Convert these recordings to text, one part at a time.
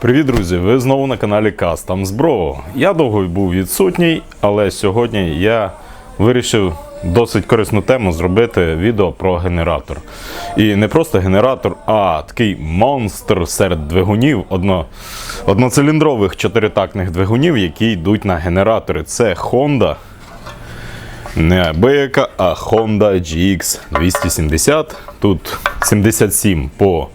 Привіт, друзі! Ви знову на каналі Custom Bro. Я довго був відсутній, але сьогодні я вирішив досить корисну тему зробити відео про генератор. І не просто генератор, а такий монстр серед двигунів, одно, одноциліндрових чотиритактних двигунів, які йдуть на генератори. Це Honda. Не абияка, а Honda GX 270. Тут 77 по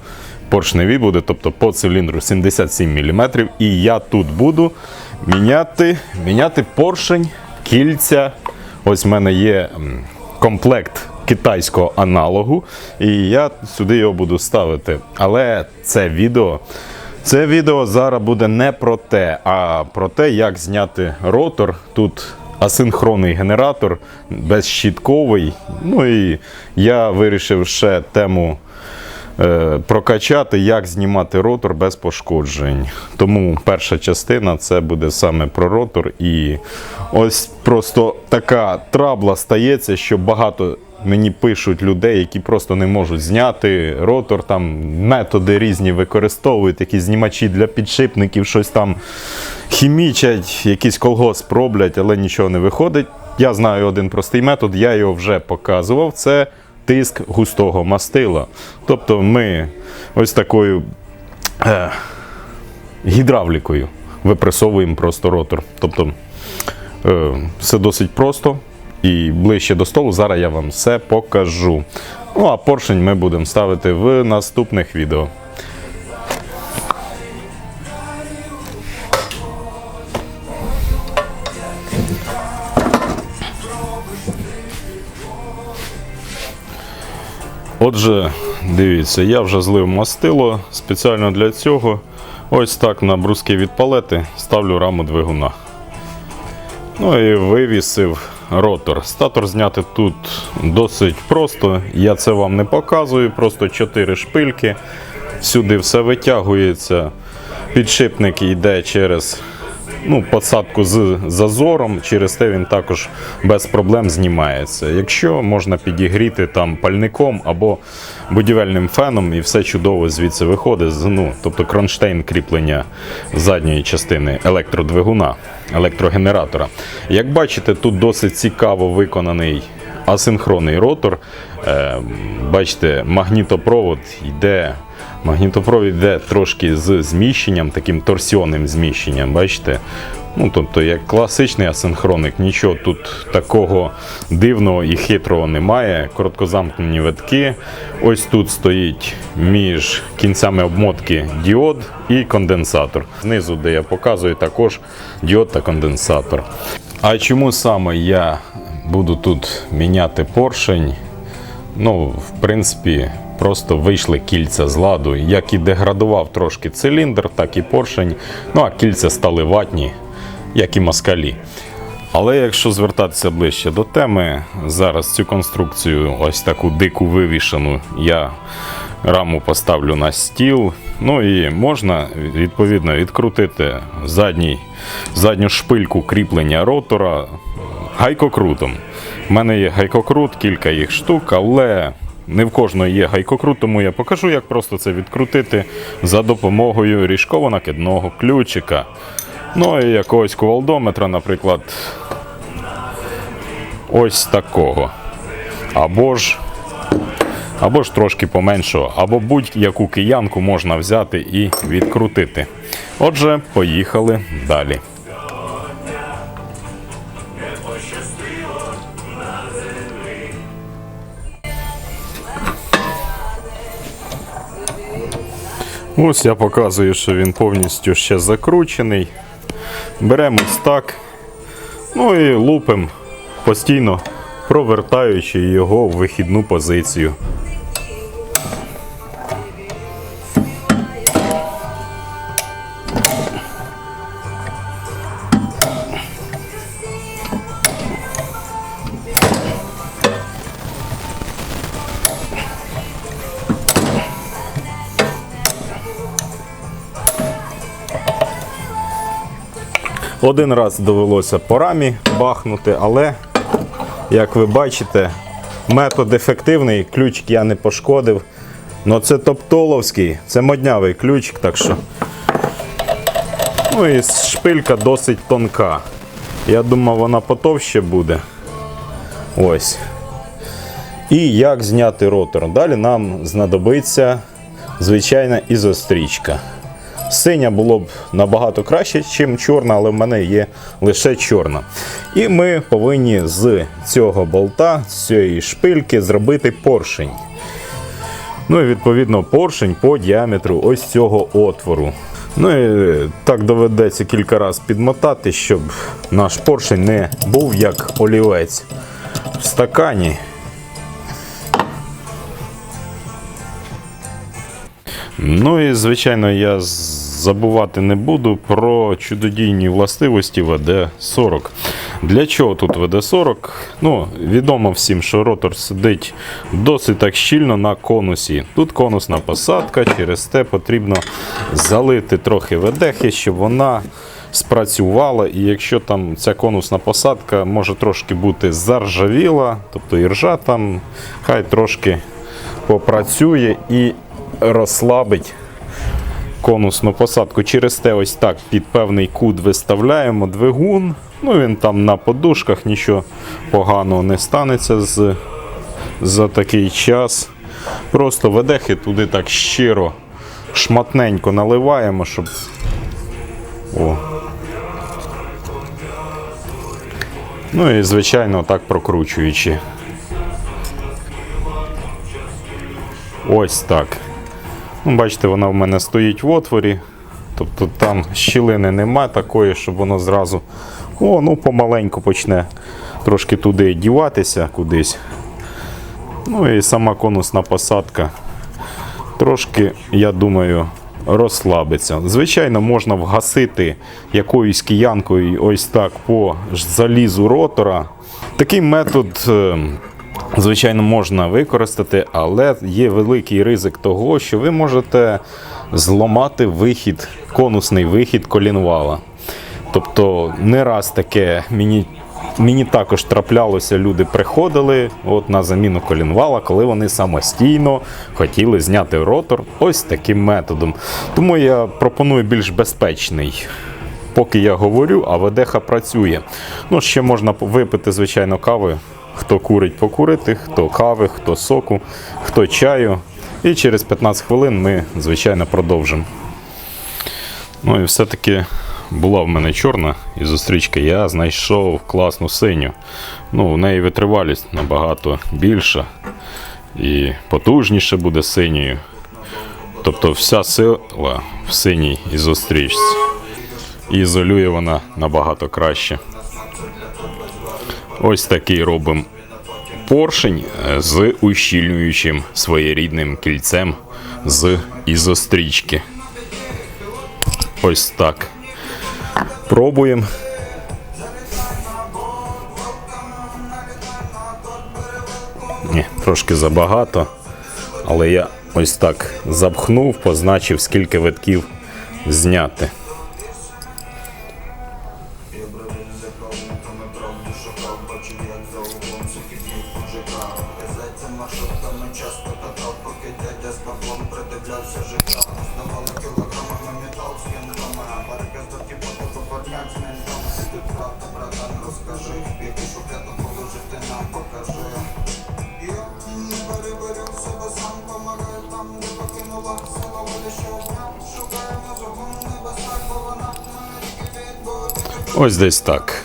поршневі буде, тобто по циліндру 77 мм. І я тут буду міняти, міняти поршень, кільця. Ось в мене є комплект китайського аналогу, і я сюди його буду ставити. Але це відео. Це відео зараз буде не про те, а про те, як зняти ротор. Тут асинхронний генератор, безщітковий. Ну і я вирішив ще тему прокачати, як знімати ротор без пошкоджень. Тому перша частина це буде саме про ротор. І ось просто така трабла стається, що багато. Мені пишуть людей, які просто не можуть зняти ротор, там методи різні використовують, якісь знімачі для підшипників, щось там хімічать, якийсь колгосп роблять, але нічого не виходить. Я знаю один простий метод, я його вже показував. Це тиск густого мастила. Тобто ми ось такою е, гідравлікою випресовуємо просто ротор. Тобто е, все досить просто і ближче до столу. Зараз я вам все покажу. Ну а поршень ми будемо ставити в наступних відео. Отже, дивіться, я вже злив мастило спеціально для цього. Ось так на бруски від палети ставлю раму двигуна. Ну і вивісив ротор. Статор зняти тут досить просто. Я це вам не показую, просто 4 шпильки. Сюди все витягується. Підшипник йде через ну, посадку з зазором, через те він також без проблем знімається. Якщо можна підігріти там пальником або будівельним феном, і все чудово звідси виходить. Ну, тобто кронштейн кріплення задньої частини електродвигуна, електрогенератора. Як бачите, тут досить цікаво виконаний асинхронний ротор. Е, бачите, магнітопровод йде. Магнітопровід йде трошки з зміщенням, таким торсіонним зміщенням, бачите? Ну, тобто, як класичний асинхроник, нічого тут такого дивного і хитрого немає. Короткозамкнені витки. Ось тут стоїть між кінцями обмотки діод і конденсатор. Знизу, де я показую, також діод та конденсатор. А чому саме я буду тут міняти поршень? Ну, в принципі, просто вийшли кільця з ладу. Як і деградував трошки циліндр, так і поршень. Ну а кільця стали ватні, як і москалі. Але якщо звертатися ближче до теми, зараз цю конструкцію, ось таку дику вивішену, я раму поставлю на стіл. Ну і можна відповідно відкрутити задній, задню шпильку кріплення ротора гайкокрутом. У мене є гайкокрут, кілька їх штук, але не в кожної є гайкокрут, тому я покажу, як просто це відкрутити за допомогою ріжково-накидного ключика. Ну і якогось кувалдометра, наприклад, ось такого. Або ж або ж трошки поменшого, або будь-яку киянку можна взяти і відкрутити. Отже, поїхали далі. Ось я показую, що він повністю ще закручений. Беремо ось так. Ну і лупимо постійно провертаючи його в вихідну позицію. Один раз довелося по рамі бахнути, але, як ви бачите, метод ефективний, ключик я не пошкодив. Ну це топтоловський, це моднявий ключик, так що Ну і шпилька досить тонка. Я думав, вона потовще буде. Ось. І як зняти ротор? Далі нам знадобиться звичайна ізострічка. Синя було б набагато краще, ніж чорна, але в мене є лише чорна. І ми повинні з цього болта, з цієї шпильки зробити поршень. Ну і відповідно поршень по діаметру ось цього отвору. Ну і так доведеться кілька разів підмотати, щоб наш поршень не був як олівець в стакані. Ну і звичайно, я забувати не буду про чудодійні властивості ВД-40. Для чого тут ВД-40? Ну, відомо всім, що ротор сидить досить так щільно на конусі. Тут конусна посадка, через те потрібно залити трохи ВДХи, щоб вона спрацювала. І якщо там ця конусна посадка може трошки бути заржавіла, тобто і ржа там, хай трошки попрацює і розслабить конусну посадку. Через те ось так під певний кут виставляємо двигун. Ну він там на подушках, нічого поганого не станеться з, за такий час. Просто ведехи туди так щиро, шматненько наливаємо, щоб. О. Ну і звичайно так прокручуючи. Ось так. Ну, бачите, вона в мене стоїть в отворі. Тобто там щілини нема такої, щоб воно зразу о, ну, помаленьку почне трошки туди діватися кудись. Ну і сама конусна посадка трошки, я думаю, розслабиться. Звичайно, можна вгасити якоюсь киянкою ось так по залізу ротора. Такий метод. Звичайно, можна використати, але є великий ризик того, що ви можете зламати вихід, конусний вихід колінвала. Тобто, не раз таке мені, мені також траплялося, люди приходили от на заміну колінвала, коли вони самостійно хотіли зняти ротор ось таким методом. Тому я пропоную більш безпечний. Поки я говорю, а ведеха працює. Ну, ще можна випити, звичайно, кави. Хто курить, покурити, хто кави, хто соку, хто чаю. І через 15 хвилин ми, звичайно, продовжимо. Ну і все-таки була в мене чорна і зустрічка. Я знайшов класну синю. Ну, в неї витривалість набагато більша і потужніше буде синьою. Тобто вся сила в синій ізострічці. І ізолює вона набагато краще. Ось такий робимо поршень е, з ущільнюючим своєрідним кільцем з ізострічки. Ось так. Пробуємо. Ні, трошки забагато. Але я ось так запхнув, позначив, скільки витків зняти. Ось десь так.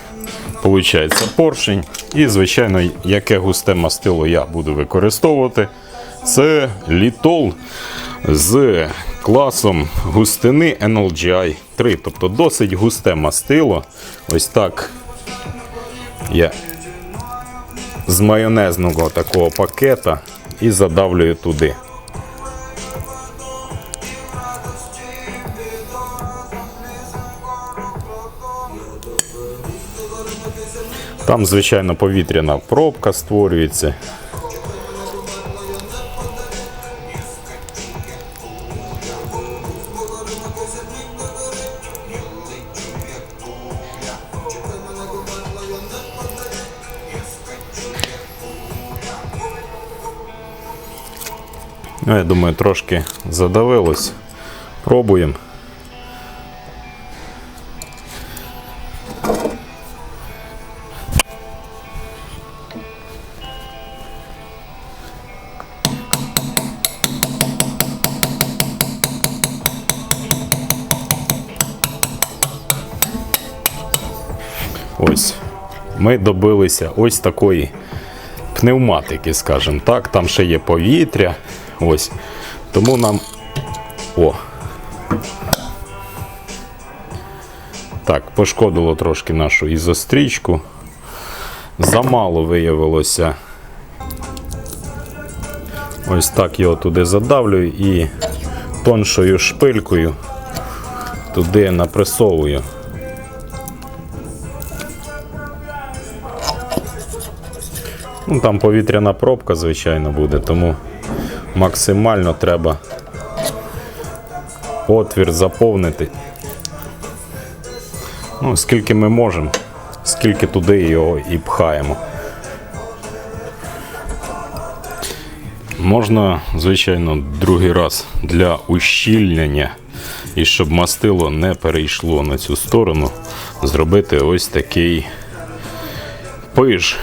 Получається поршень. І, звичайно, яке густе мастило я буду використовувати. Це літол з класом густини NLGI 3. Тобто досить густе мастило. Ось так я з майонезного такого пакета і задавлюю туди. Там, звичайно, повітряна пробка створюється. Ну, я думаю, трошки задавилось. Пробуємо. Ось. Ми добилися ось такої пневматики, скажімо так. Там ще є повітря. Ось. Тому нам. О. Так, пошкодило трошки нашу ізострічку. Замало виявилося. Ось так його туди задавлюю і тоншою шпилькою туди напресовую. Ну, там повітряна пробка, звичайно, буде, тому максимально треба отвір заповнити. Ну, скільки ми можемо, скільки туди його і пхаємо. Можна, звичайно, другий раз для ущільнення і щоб мастило не перейшло на цю сторону, зробити ось такий пиж,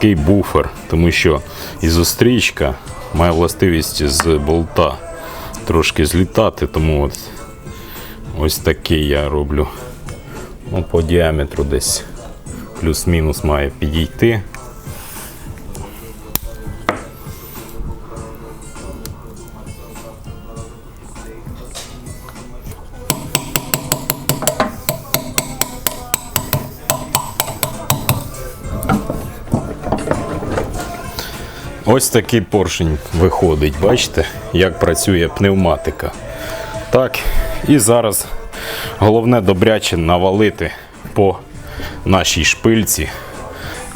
такий буфер, тому що ізострічка має властивість з болта трошки злітати, тому от ось такий я роблю. Ну, по діаметру десь плюс-мінус має підійти. Ось такий поршень виходить. Бачите, як працює пневматика. Так, і зараз головне добряче навалити по нашій шпильці.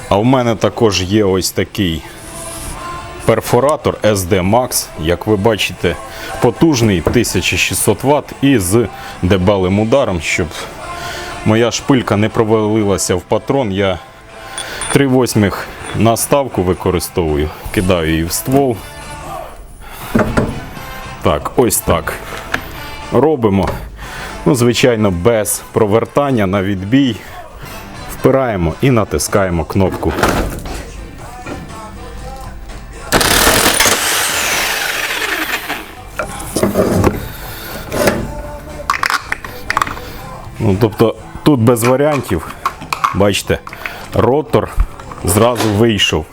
А в мене також є ось такий перфоратор SD Max, як ви бачите, потужний 1600 Вт і з дебелим ударом, щоб моя шпилька не провалилася в патрон. Я 3 восьмих наставку використовую, кидаю її в ствол. Так, ось так. Робимо. Ну, звичайно, без провертання на відбій. Впираємо і натискаємо кнопку. Ну, тобто тут без варіантів, бачите, ротор зразу вийшов.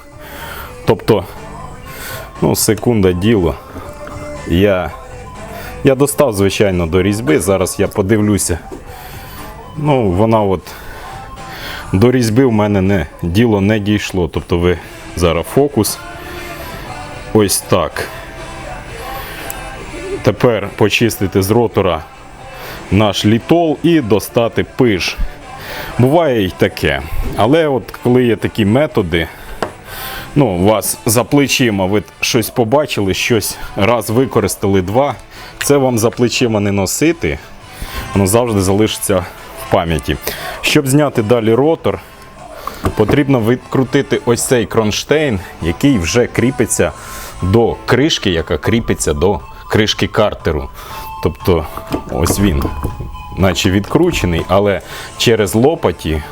Тобто, ну, секунда діло. Я, я достав, звичайно, до різьби. Зараз я подивлюся. Ну, вона от до різьби в мене не, діло не дійшло. Тобто ви зараз фокус. Ось так. Тепер почистити з ротора наш літол і достати пиш. Буває й таке. Але от коли є такі методи, ну, вас за плечима ви щось побачили, щось раз використали два, це вам за плечима не носити, воно завжди залишиться в пам'яті. Щоб зняти далі ротор, потрібно відкрутити ось цей кронштейн, який вже кріпиться до кришки, яка кріпиться до кришки картеру. Тобто ось він, наче відкручений, але через лопаті,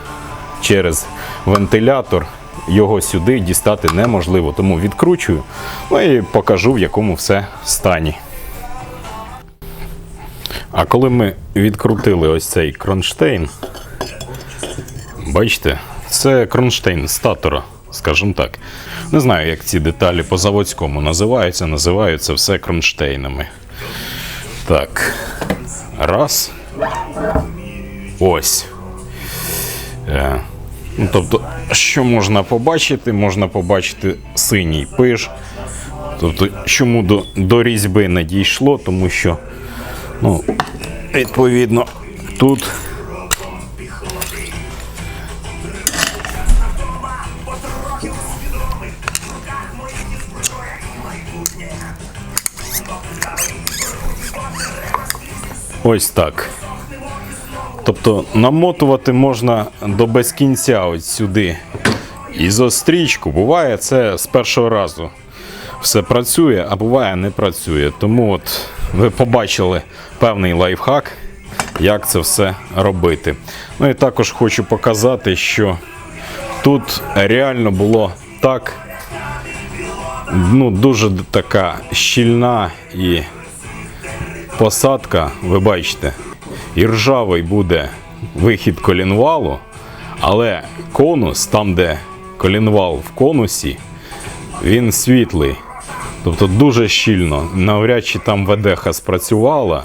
через вентилятор його сюди дістати неможливо. Тому відкручую ну і покажу, в якому все стані. А коли ми відкрутили ось цей кронштейн, бачите, це кронштейн статора, скажімо так. Не знаю, як ці деталі по заводському називаються, називаються все кронштейнами. Так. Раз. Ось. Е, ну, тобто, що можна побачити? Можна побачити синій пиш. Тобто, чому до, до різьби не дійшло, тому що, ну, відповідно, тут. Ось так. Тобто намотувати можна до безкінця ось сюди. І зострічку буває це з першого разу. Все працює, а буває не працює. Тому от ви побачили певний лайфхак, як це все робити. Ну і також хочу показати, що тут реально було так ну, дуже така щільна і посадка, ви бачите, і ржавий буде вихід колінвалу, Але конус, там, де колінвал в конусі, він світлий. Тобто дуже щільно. Навряд чи там ведеха спрацювала,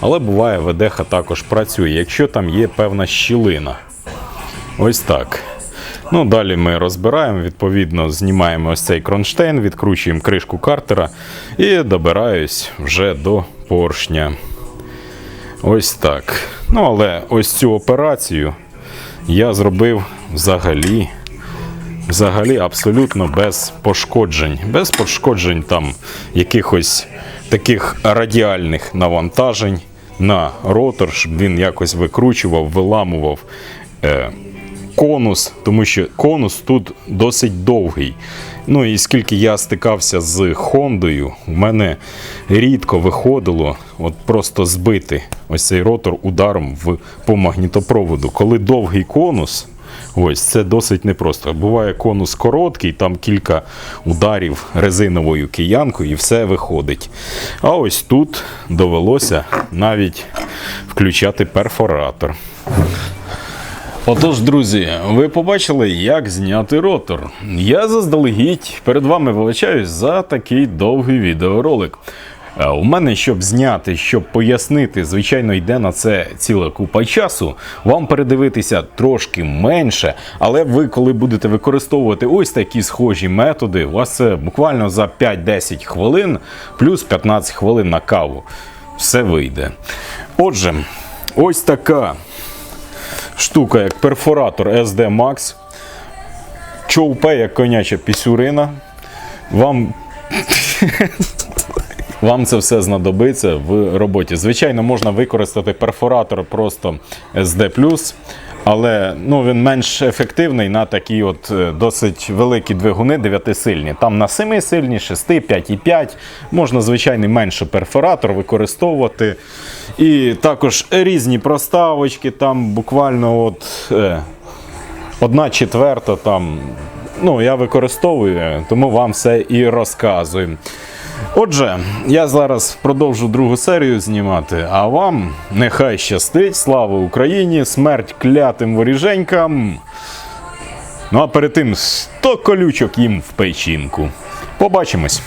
але буває, ведеха також працює, якщо там є певна щілина. Ось так. Ну, далі ми розбираємо, відповідно, знімаємо ось цей кронштейн, відкручуємо кришку картера і добираюсь вже до поршня. Ось так. Ну, але ось цю операцію я зробив взагалі. Взагалі абсолютно без пошкоджень. Без пошкоджень там якихось таких радіальних навантажень на ротор, щоб він якось викручував, виламував е, конус, тому що конус тут досить довгий. Ну і скільки я стикався з Хондою, в мене рідко виходило от просто збити ось цей ротор ударом в, по магнітопроводу. Коли довгий конус, ось це досить непросто. Буває конус короткий, там кілька ударів резиновою киянкою і все виходить. А ось тут довелося навіть включати перфоратор. Отож, друзі, ви побачили, як зняти ротор. Я заздалегідь перед вами вибачаюсь за такий довгий відеоролик. Е, У мене, щоб зняти, щоб пояснити, звичайно, йде на це ціла купа часу. Вам передивитися трошки менше, але ви, коли будете використовувати ось такі схожі методи, у вас це буквально за 5-10 хвилин, плюс 15 хвилин на каву. Все вийде. Отже, ось така штука, як перфоратор SD Max. Човпе, як коняча пісюрина. Вам. Вам це все знадобиться в роботі. Звичайно, можна використати перфоратор просто SD+, але ну, він менш ефективний на такі от е, досить великі двигуни 9-сильні. Там на 7 сильні, 6, 5,5. Можна звичайний менший перфоратор використовувати. І також різні проставочки, там буквально от. Е, одна четверта там. Ну, я використовую, тому вам все і розказую. Отже, я зараз продовжу другу серію знімати, а вам нехай щастить, слава Україні, смерть клятим воріженькам. Ну а перед тим 100 колючок їм в печінку. Побачимось!